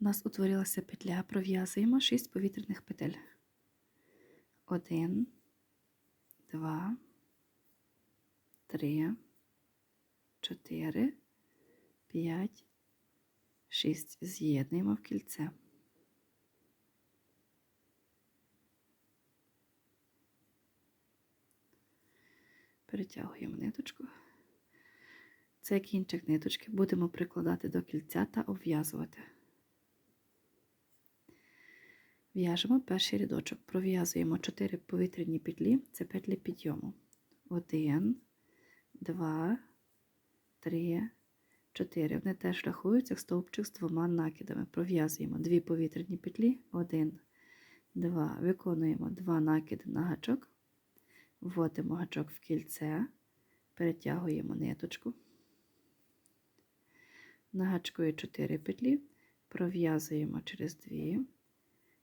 У нас утворилася петля, пров'язуємо 6 повітряних петель. 1, 2, 3, 4, 5, 6. З'єднуємо в кільце. Перетягуємо ниточку. Цей кінчик ниточки будемо прикладати до кільця та обв'язувати. В'яжемо перший рядочок, пров'язуємо 4 повітряні петлі, це петлі підйому. 1, 2, 3, 4. Вони теж рахуються як стовпчик з двома накидами. Пров'язуємо 2 повітряні петлі, 1, 2. Виконуємо 2 накиди на гачок, вводимо гачок в кільце, перетягуємо ниточку. На гачку є 4 петлі, пров'язуємо через 2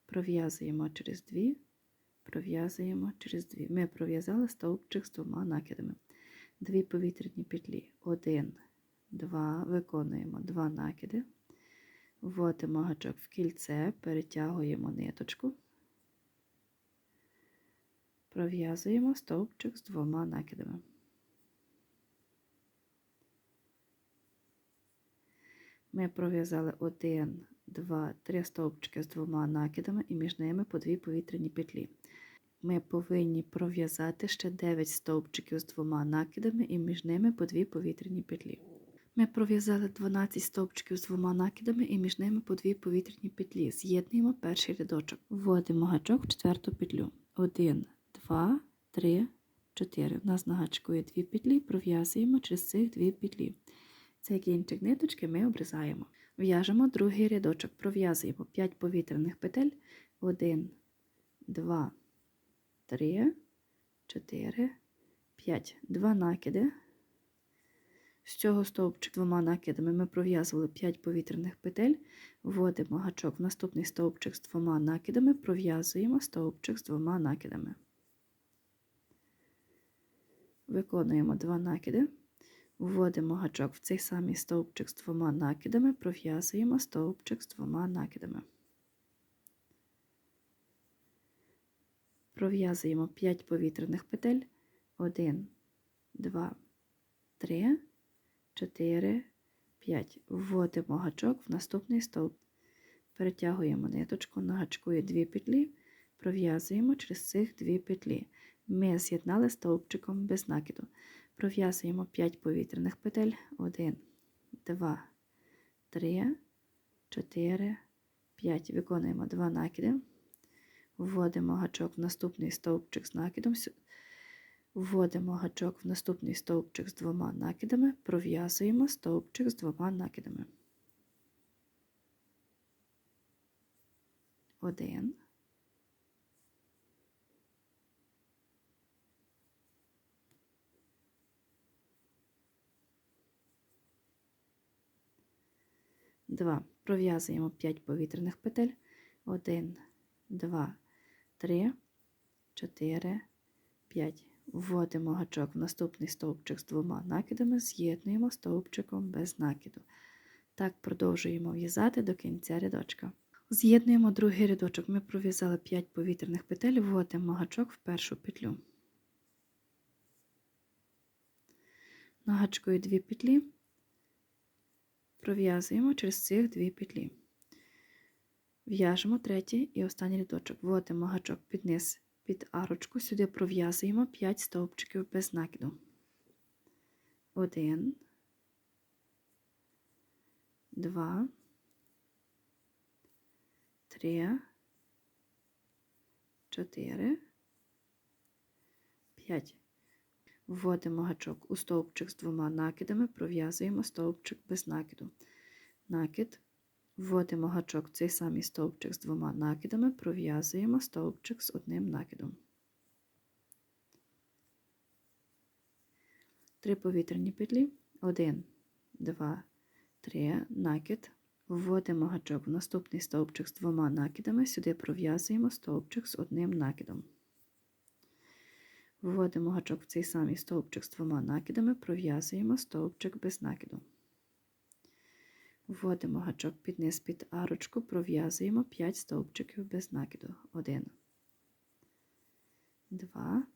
пров'язуємо через дві, пров'язуємо через дві. Ми пров'язали стовпчик з двома накидами. Дві повітряні петлі. Один, два, виконуємо два накиди, вводимо гачок в кільце, перетягуємо ниточку, пров'язуємо стовпчик з двома накидами. Ми пров'язали один, 2, 3 стовпчики з двома накидами і між ними по дві повітряні петлі. Ми повинні пров'язати ще 9 стовпчиків з двома накидами і між ними по дві повітряні петлі. Ми пров'язали 12 стовпчиків з двома накидами і між ними по дві повітряні петлі. З'єднуємо перший рядочок. Вводимо гачок в четверту петлю. 1, 2, 3, 4. У нас на гачку є дві петлі, пров'язуємо через цих дві петлі. Цей кінчик ниточки ми обрізаємо. В'яжемо другий рядочок, пров'язуємо 5 повітряних петель. 1, 2, 3, 4, 5. Два накиди. З цього стовпчик двома накидами ми пров'язували 5 повітряних петель, вводимо гачок в наступний стовпчик з двома накидами, пров'язуємо стовпчик з двома накидами. Виконуємо два накиди. Вводимо гачок в цей самий стовпчик з двома накидами, пров'язуємо стовпчик з двома накидами. Пров'язуємо 5 повітряних петель. 1, 2, 3, 4, 5. Вводимо гачок в наступний стовп. Перетягуємо ниточку, на гачку є 2 петлі, пров'язуємо через цих 2 петлі. Ми з'єднали стовпчиком без накиду. Пров'язуємо 5 повітряних петель. 1, 2, 3, 4, 5. Виконуємо 2 накиди. Вводимо гачок в наступний стовпчик з накидом. Вводимо гачок в наступний стовпчик з двома накидами, пров'язуємо стовпчик з двома накидами. Один. 2. Пров'язуємо 5 повітряних петель. 1, 2, 3, 4, 5. Вводимо гачок в наступний стовпчик з двома накидами, з'єднуємо стовпчиком без накиду. Так продовжуємо в'язати до кінця рядочка. З'єднуємо другий рядочок. Ми пров'язали 5 повітряних петель, вводимо гачок в першу петлю. На гачку і петлі пров'язуємо через цих дві петлі. В'яжемо третій і останній рядочок. Вводимо гачок під низ під арочку, сюди пров'язуємо 5 стовпчиків без накиду. Один, два, три, чотири, п'ять. Вводимо гачок у стовпчик з двома накидами, пров'язуємо стовпчик без накиду. Накид. Вводимо гачок в цей самий стовпчик з двома накидами, пров'язуємо стовпчик з одним накидом. Три повітряні петлі. Один, два, три, накид. Вводимо гачок в наступний стовпчик з двома накидами, сюди пров'язуємо стовпчик з одним накидом. Вводимо гачок в цей самий стовпчик з двома накидами, пров'язуємо стовпчик без накиду. Вводимо гачок під низ під арочку, пров'язуємо 5 стовпчиків без накиду. 1, 2,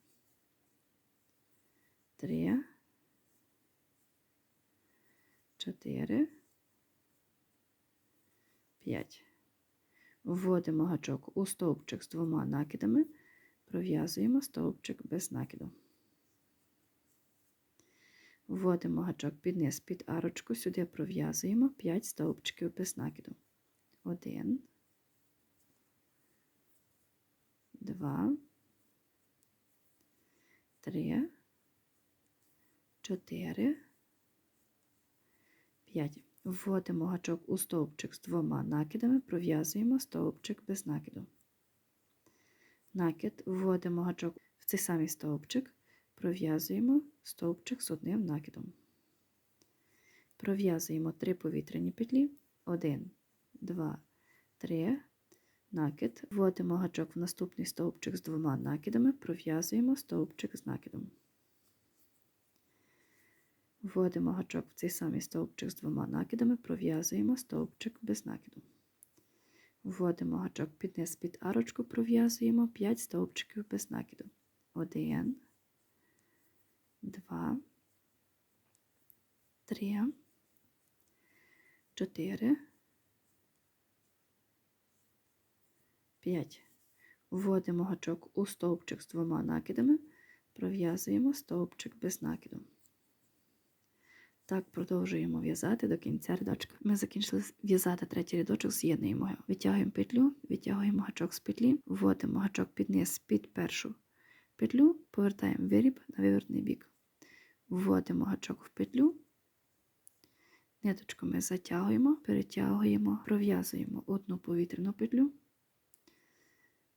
3, 4, 5. Вводимо гачок у стовпчик з двома накидами, пров'язуємо стовпчик без накиду. Вводимо гачок під низ під арочку, сюди пров'язуємо 5 стовпчиків без накиду. 1, 2, 3, 4, 5. Вводимо гачок у стовпчик з двома накидами, пров'язуємо стовпчик без накиду. Накид, вводимо гачок в цей самий стовпчик, пров'язуємо стовпчик з одним накидом. Пров'язуємо три повітряні петлі. 1, 2, 3, накид. Вводимо гачок в наступний стовпчик з двома накидами, пров'язуємо стовпчик з накидом. Вводимо гачок в цей самий стовпчик з двома накидами, пров'язуємо стовпчик без накиду. Вводимо гачок під низ під арочку, пров'язуємо 5 стовпчиків без накиду. 1, 2, 3, 4, 5. Вводимо гачок у стовпчик з двома накидами, пров'язуємо стовпчик без накиду. Так продовжуємо в'язати до кінця рядочка. Ми закінчили в'язати третій рядочок, з'єднуємо його. Витягуємо петлю, витягуємо гачок з петлі, вводимо гачок під низ під першу петлю, повертаємо виріб на виворотний бік. Вводимо гачок в петлю, ниточку ми затягуємо, перетягуємо, пров'язуємо одну повітряну петлю,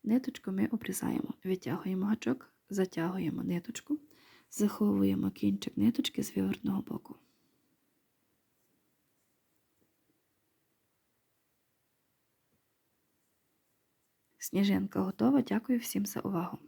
ниточку ми обрізаємо, витягуємо гачок, затягуємо ниточку, заховуємо кінчик ниточки з виворотного боку. Сніжинка готова. Дякую всім за увагу.